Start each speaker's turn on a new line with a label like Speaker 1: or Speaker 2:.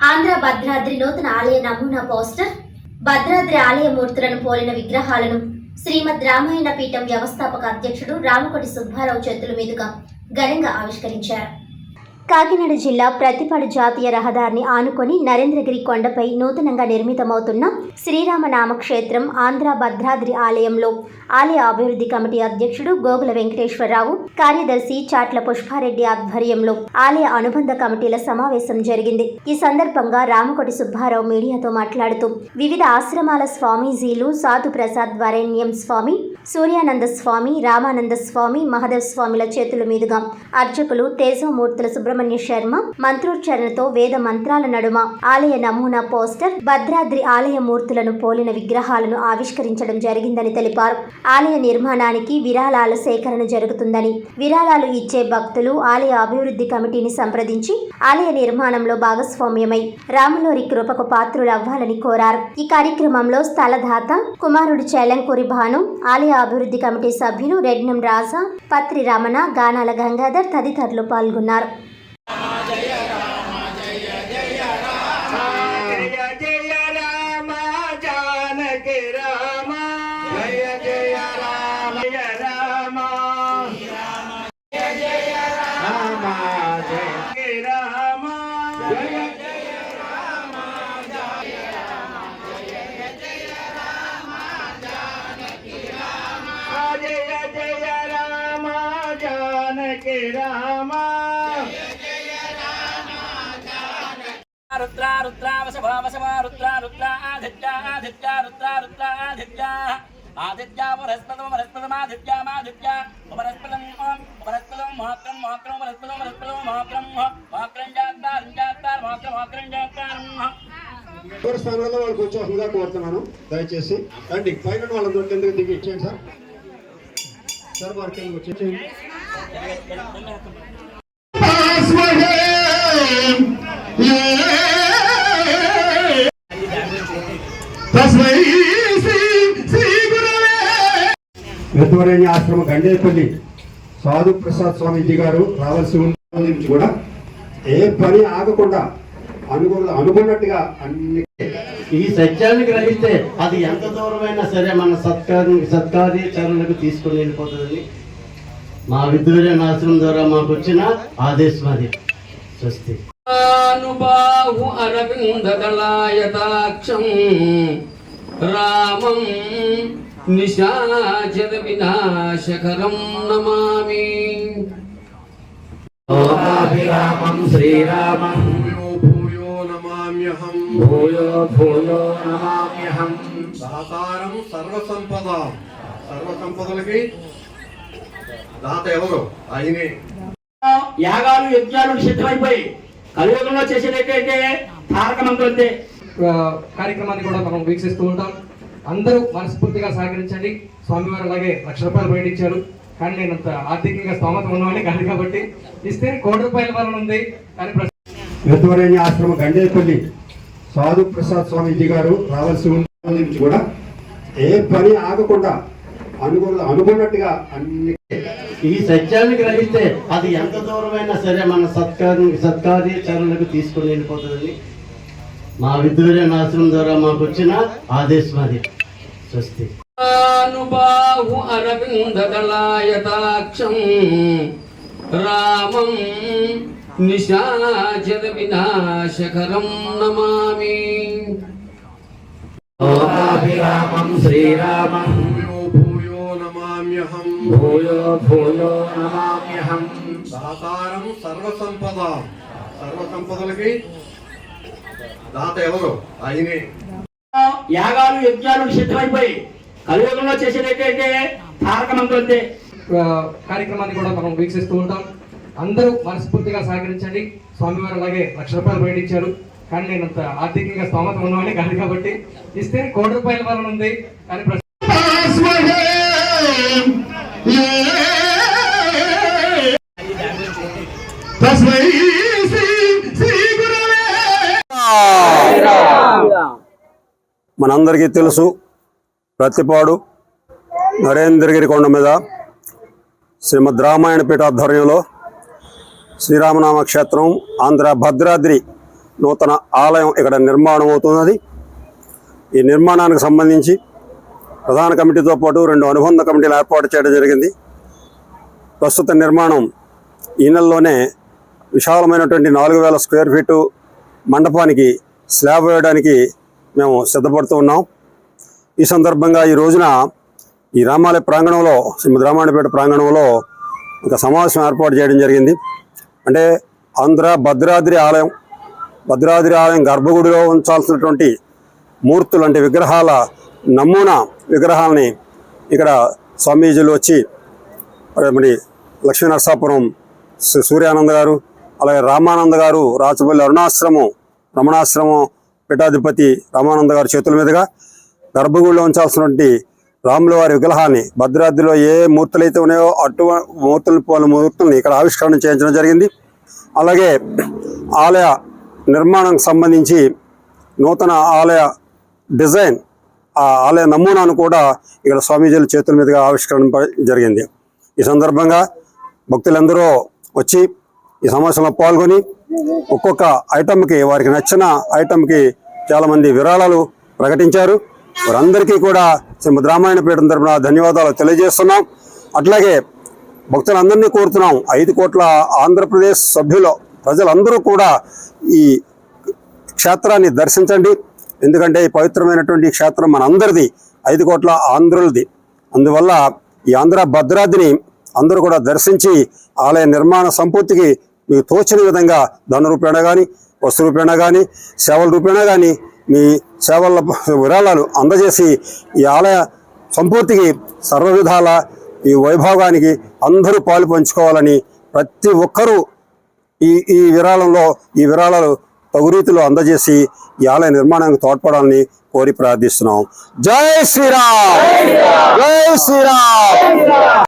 Speaker 1: ఆంధ్ర భద్రాద్రి నూతన ఆలయ నమూనా పోస్టర్ భద్రాద్రి ఆలయ మూర్తులను పోలిన విగ్రహాలను శ్రీమద్ రామాయణ పీఠం వ్యవస్థాపక అధ్యక్షుడు రామకోటి సుబ్బారావు చేతుల మీదుగా ఘనంగా ఆవిష్కరించారు. కాకినాడ జిల్లా ప్రతిపాడు జాతీయ రహదారిని ఆనుకొని నరేంద్రగిరి కొండపై నూతనంగా నిర్మితమవుతున్న శ్రీరామ నామక్షేత్రం ఆంధ్ర భద్రాద్రి ఆలయంలో ఆలయ అభివృద్ధి కమిటీ అధ్యక్షుడు గోగుల వెంకటేశ్వరరావు కార్యదర్శి చాట్ల పుష్పారెడ్డి ఆధ్వర్యంలో ఆలయ అనుబంధ కమిటీల సమావేశం జరిగింది. ఈ సందర్భంగా రామకోటి సుబ్బారావు మీడియాతో మాట్లాడుతూ వివిధ ఆశ్రమాల స్వామీజీలు సాధు ప్రసాద్ వరేణ్యం స్వామి సూర్యానంద స్వామి రామానంద స్వామి మహదేవ్ స్వామిల చేతుల మీదుగా అర్చకులు తేజమూర్తుల సుబ్రహ్మణ్య శర్మ మంత్రోచ్చారణతో వేద మంత్రాల నడుమ ఆలయ నమూనా పోస్టర్ భద్రాద్రి ఆలయ మూర్తులను పోలిన విగ్రహాలను ఆవిష్కరించడం జరిగిందని తెలిపారు. ఆలయ నిర్మాణానికి విరాళాల సేకరణ జరుగుతుందని విరాళాలు ఇచ్చే భక్తులు ఆలయ అభివృద్ధి కమిటీని సంప్రదించి ఆలయ నిర్మాణంలో భాగస్వామ్యమై రాములోరి కృపకు పాత్రులవ్వాలని కోరారు. ఈ కార్యక్రమంలో స్థలదాత కుమారుడు చేలంకూరి భాను ఆలయ అభివృద్ధి కమిటీ సభ్యులు రెడ్నం రాజా పత్రి రమణ గానాల గంగాధర్ తదితరులు పాల్గొన్నారు.
Speaker 2: రుద్రా రుద్ర వశభ వశభ రుద్ర రుద్ర ఆదిత్య ఆదిత్య రుద్ర రుద్ర ఆదిత్య. ఆదిత్యా వరస్పదం వరస్పదమాదిత్య మాదిత్య వరస్పదం ఓం వరస్పదం మహాత్రం మహాత్రం వరస్పదం వరస్పదం మహాత్రం మహాత్రం జాతారం జాతార్ మహాత్రం మహాత్రం జాతారం
Speaker 3: ఎవరి స్థానాల్లో వాళ్ళకి కొంచెం హుదా కోరుతున్నాను. దయచేసి అండి పైన వాళ్ళందరూ కిందకి దిగి ఇచ్చేయండి సార్. సార్ వారి కిందకి వెతువరేణి ఆశ్రమ గండేపల్లి సాధు ప్రసాద్ స్వామీజీ గారు రావాల్సి ఉన్న నుంచి కూడా ఏ పని ఆగకుండా అనుకున్న అనుకున్నట్టుగా అన్ని
Speaker 4: ఈ సత్యాన్ని గ్రహిస్తే అది ఎంత దూరమైనా సరే మన సత్కార సత్కార్యాచరణకు తీసుకుని వెళ్ళిపోతుందని మా విద్యురైన ఆశ్రమం ద్వారా మాకు వచ్చిన ఆదేశం అది స్వస్తి.
Speaker 5: అనుబాహు అరవిందదళాయతాక్షం రామం నిశాచర వినాశకరం నమామి.
Speaker 4: రామం శ్రీరామం.
Speaker 3: భూయో నమామ్యహం.
Speaker 4: భూయో భూయో నమామ్యహం.
Speaker 3: దాతారం సర్వసంపద. సర్వసంపదలకి దాత ఎవరు? ఆయనే.
Speaker 2: యాగాలు యజ్ఞాలు నిషిద్ధమైపోయి కలియుగంలో చేసేటైతే తారక మంత్రంతే
Speaker 6: ఆ, కార్యక్రమాన్ని కూడా మనం వీక్షిస్తూ ఉంటాం. అందరూ మనస్ఫూర్తిగా సహకరించండి. స్వామివారు అలాగే లక్ష రూపాయలు బయట ఇచ్చారు కానీ నేను అంత ఆర్థికంగా స్తోమత ఉన్నవాడిని కాదు కాబట్టి ఇస్తే కోటి రూపాయల వలన ఉంది. కానీ
Speaker 3: వెతువరేణి ఆశ్రమ గండేపల్లి సాధు ప్రసాద్ స్వామీజీ గారు రావాల్సి నుంచి కూడా ఏ పని ఆగకుండా అనుకున్న అనుకున్నట్టుగా అన్ని
Speaker 4: ఈ సత్యాన్ని గ్రహిస్తే అది ఎంత దూరమైనా సరే మన సత్కార సత్కార్యాచరణకు తీసుకుని వెళ్ళిపోతుందని మా విద్యురైన ఆశ్రమం ద్వారా మాకు వచ్చిన ఆదేశం అది. స్వస్తి.
Speaker 5: అనుబాహు అరవిందదళాయతాక్షం రామం నిశాచర వినాశకరం నమామి.
Speaker 4: రామం శ్రీరామం.
Speaker 3: భూయో నమామ్యహం.
Speaker 4: భూయో భూయో నమామ్యహం.
Speaker 3: దాతారం సర్వసంపద. సర్వసంపదలకి దాత ఎవరు? ఆయనే.
Speaker 2: యాగాలు యజ్ఞాలు నిషిద్ధమైపోయి కలియుగంలో చేసేటైతే తారక మంత్రంతే
Speaker 6: కార్యక్రమాన్ని కూడా మనం వీక్షిస్తూ ఉంటాం. అందరూ మనస్ఫూర్తిగా సహకరించండి. స్వామివారు అలాగే లక్ష రూపాయలు బయట ఇచ్చారు కానీ నేను అంత ఆర్థికంగా స్తోమత ఉన్నవాడిని కాదు కాబట్టి. ఇస్తే కోటి రూపాయల వలన ఉంది. కానీ
Speaker 7: మనందరికీ తెలుసు ప్రతిపాడు నరేంద్రగిరి కొండ మీద శ్రీమద్ రామాయణ పీఠాధ్వర్యంలో శ్రీరామనామ క్షేత్రం ఆంధ్ర భద్రాద్రి నూతన ఆలయం ఇక్కడ నిర్మాణం అవుతున్నది. ఈ నిర్మాణానికి సంబంధించి ప్రధాన కమిటీతో పాటు రెండు అనుబంధ కమిటీలు ఏర్పాటు చేయడం జరిగింది. ప్రస్తుత నిర్మాణం ఈ నెలలోనే విశాలమైనటువంటి నాలుగు వేల స్క్వేర్ ఫీటు మండపానికి స్లాబ్ వేయడానికి మేము సిద్ధపడుతూ ఉన్నాం. ఈ సందర్భంగా ఈ రోజున ఈ రామాలయ ప్రాంగణంలో శ్రీమద్ రామాయణపేట ప్రాంగణంలో ఒక సమావేశం ఏర్పాటు చేయడం జరిగింది. అంటే ఆంధ్ర భద్రాద్రి ఆలయం భద్రాద్రి ఆలయం గర్భగుడిలో ఉంచాల్సినటువంటి మూర్తులు అంటే విగ్రహాల నమూనా విగ్రహాలని ఇక్కడ స్వామీజీలు వచ్చి మరి లక్ష్మీ నరసాపురం సూర్యానంద గారు అలాగే రామానంద గారు రాచపల్లి అరుణాశ్రమం రమణాశ్రమం పీఠాధిపతి రామానంద గారి చేతుల మీదుగా గర్భగుడిలో ఉంచాల్సినటువంటి రాముల వారి విగ్రహాన్ని భద్రాద్రిలో ఏ మూర్తులు అయితే ఉన్నాయో అటు మూర్తులు పోల మూర్తుల్ని ఇక్కడ ఆవిష్కరణ చేయించడం జరిగింది. అలాగే ఆలయ నిర్మాణం సంబంధించి నూతన ఆలయ డిజైన్ ఆ ఆలయ నమూనాను కూడా ఇక్కడ స్వామీజీల చేతుల మీదుగా ఆవిష్కరణ జరిగింది. ఈ సందర్భంగా భక్తులందరూ వచ్చి ఈ సమావేశంలో పాల్గొని ఒక్కొక్క ఐటమ్కి వారికి నచ్చిన ఐటమ్కి చాలామంది విరాళాలు ప్రకటించారు. వారందరికీ కూడా శ్రీమద్ పీఠం తరపున ధన్యవాదాలు తెలియజేస్తున్నాం. అట్లాగే భక్తులందరినీ కోరుతున్నాం. ఐదు కోట్ల ఆంధ్రప్రదేశ్ సభ్యులు ప్రజలందరూ కూడా ఈ క్షేత్రాన్ని దర్శించండి. ఎందుకంటే ఈ పవిత్రమైనటువంటి క్షేత్రం మనందరిది ఐదు కోట్ల ఆంధ్రులది. అందువల్ల ఈ ఆంధ్ర భద్రాద్రిని అందరూ కూడా దర్శించి ఆలయ నిర్మాణ సంపూర్తికి మీకు తోచిన విధంగా ధన రూపేణ కానీ వస్తు రూపేణ కానీ సేవల రూపేణ కానీ మీ సేవల విరాళాలు అందజేసి ఈ ఆలయ సంపూర్తికి సర్వ విధాల ఈ వైభోగానికి అందరూ పాలు పంచుకోవాలని ప్రతి ఒక్కరూ ఈ ఈ విరాళంలో ఈ విరాళాలు తగు రీతిలో అందజేసి ఈ ఆలయ నిర్మాణానికి తోడ్పడాలని కోరి ప్రార్థిస్తున్నాం. జై శ్రీరామ్! జై శ్రీరామ్!